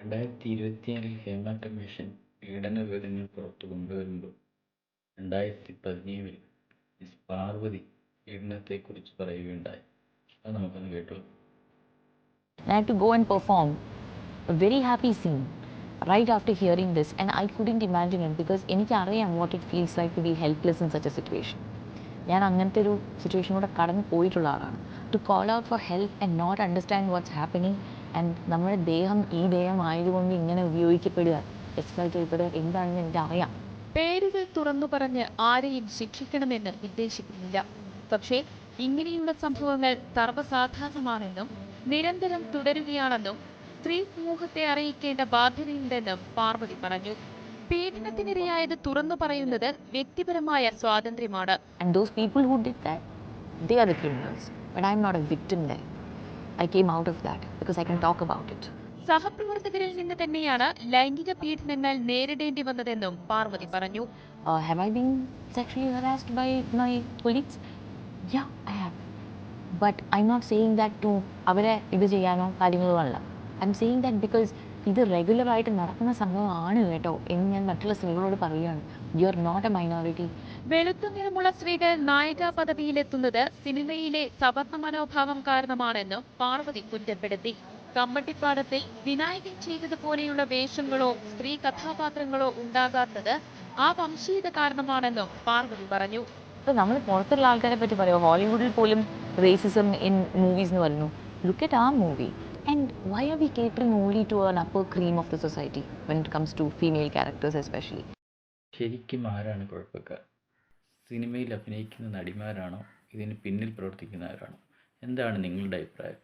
രണ്ടായിരത്തി ഇരുപത്തിയേഴിൽ ഹേമ കമ്മീഷൻ പീഡന വിവരങ്ങൾ പുറത്തു കൊണ്ടുവരുമ്പോൾ രണ്ടായിരത്തി പതിനേഴിൽ മിസ് പാർവതി പീഡനത്തെക്കുറിച്ച് പറയുകയുണ്ടായി. അത് നമുക്കൊന്ന് കേട്ടു. I had to go and perform a very happy scene right after hearing this, and I couldn't imagine it because എനിക്കറിയാം what it feels like to be helpless in such a situation. ഞാൻ അങ്ങനത്തെ ഒരു സിറ്റുവേഷനിലൂടെ കടന്നു പോയിട്ടുള്ള ആളാണ്. To call out for help and not understand what's happening and നമ്മുടെ ദേഹം ഈ ദേഹം ആയതുകൊണ്ട് ഇങ്ങനെ ഉപയോഗിക്കപ്പെടുക എക്സ്പ്ലോർ ചെയ്യപ്പെടുക എന്താണെന്ന് എനിക്കറിയാം പേരുകൾ തുറന്നു പറഞ്ഞ് ആരെയും ശിക്ഷിക്കണമെന്ന് ഉദ്ദേശിക്കുന്നില്ല പക്ഷേ ഇങ്ങനെയുള്ള സംഭവങ്ങൾ സർവസാധാരണമാണെന്നും നിരന്തരം തുടരുകയാണെന്നും സ്ത്രീ സമൂഹത്തെ അറിയിക്കേണ്ട ബാധ്യതയുണ്ടെന്നും പാർവതി പറഞ്ഞു പീഡനത്തിനിരയായത് തുറന്നു പറയുന്നത് വ്യക്തിപരമായ സ്വാതന്ത്ര്യമാണ് And those people who did that, they are the criminals. But I'm not a victim there. I came out of that because I can talk about it. സഹപ്രവർത്തകരിൽ നിന്ന് തന്നെയാണ് ലൈംഗിക പീഡനങ്ങൾ നേരിടേണ്ടി വന്നതെന്നും പാർവതി പറഞ്ഞു Uh, have I been sexually harassed by my colleagues? Yeah, I have. But I'm not saying that to അവരെ ഇത് ചെയ്യാനോ കാര്യങ്ങളോ അല്ല I'm saying that because ഇത് റെഗുലറായിട്ട് നടക്കുന്ന സംഭവമാണ് കേട്ടോ എന്ന് ഞാൻ മറ്റുള്ള സ്ത്രീകളോട് പറയുകയാണ്. You are not a minority വെളുത്ത നിറമുള്ള സ്ത്രീകൾ നായിക പദവിയിലെത്തുന്നത് സിനിമയിലെ സവർണ മനോഭാവം കാരണമാണെന്നും പാർവതി കുറ്റപ്പെടുത്തി. കമ്മട്ടിപ്പാടത്തിൽ വിനായകൻ ചെയ്തതുപോലെയുള്ള വേഷങ്ങളോ സ്ത്രീ കഥാപാത്രങ്ങളോ ഉണ്ടാകാത്തത് ആ വംശീയത കാരണമാണെന്നും പാർവതി പറഞ്ഞു. ഇപ്പൊ നമ്മൾ പുറത്തുള്ള ആൾക്കാരെ പറ്റി പറയുമോ? ഹോളിവുഡിൽ പോലും റേസിസം ഇൻ മൂവീസ് എന്ന് പറഞ്ഞു ലുക്ക് അറ്റ് ആ movie and why are we catering only to an upper cream of the society when it comes to female characters especially? ശരിക്കും ആരാണ് കുഴപ്പക്കാർ സിനിമയിൽ അഭിനയിക്കുന്ന നടിമാരാണോ ഇതിന് പിന്നിൽ പ്രവർത്തിക്കുന്നവരാണോ എന്താണ് നിങ്ങളുടെ അഭിപ്രായം